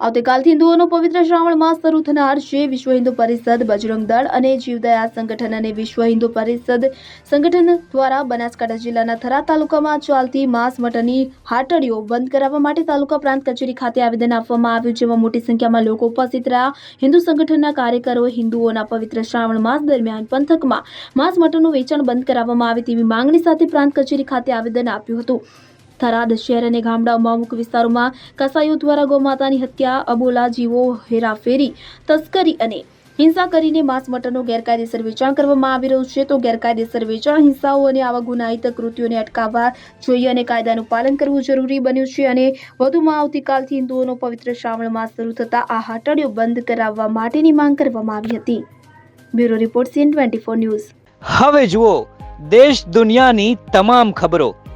આવતીકાલથી હિન્દુઓનો પવિત્ર શ્રાવણ માસ શરૂ થનાર છે. વિશ્વ હિન્દુ પરિષદ, બજરંગ દળ અને જીવદયા સંગઠન અને વિશ્વ હિન્દુ પરિષદ સંગઠન દ્વારા બનાસકાંઠા જિલ્લાના થરા તાલુકામાં ચાલતી માસ મટનની હાટડીઓ બંધ કરાવવા માટે તાલુકા પ્રાંત કચેરી ખાતે આવેદન આપવામાં આવ્યું, જેમાં મોટી સંખ્યામાં લોકો ઉપસ્થિત રહ્યા. હિન્દુ સંગઠનના કાર્યકરોએ હિન્દુઓના પવિત્ર શ્રાવણ માસ દરમિયાન પંથકમાં માંસ મટનનું વેચાણ બંધ કરાવવામાં આવે તેવી માંગણી સાથે પ્રાંત કચેરી ખાતે આવેદન આપ્યું હતું. થરાદ, શહેર અને ગામડાઓમાં અમુક વિસ્તારોમાં કસાઈઓ દ્વારા ગૌમાતાની હત્યા, અબોલા, જીવો, હેરાફેરી, તસ્કરી અને હિંસા કરીને માંસ મટનનું ગેરકાયદેસર વેચાણ કરવામાં આવી રહ્યું છે. તો ગેરકાયદેસર વેચાણ, હિંસાઓ અને આવા ગુનાહિત કૃત્યોને અટકાવવા જોઈએ અને કાયદાનું પાલન કરવું જરૂરી બન્યું છે અને વધુમાં આવતીકાલથી હિન્દુઓનો પવિત્ર શ્રાવણ માસ શરૂ થતાં આ હાટડીઓ બંધ કરાવવા માટેની માંગ કરવામાં આવી હતી. Bureau report C N twenty four news. હવે જુઓ, દેશ દુનિયાની તમામ ખબરો.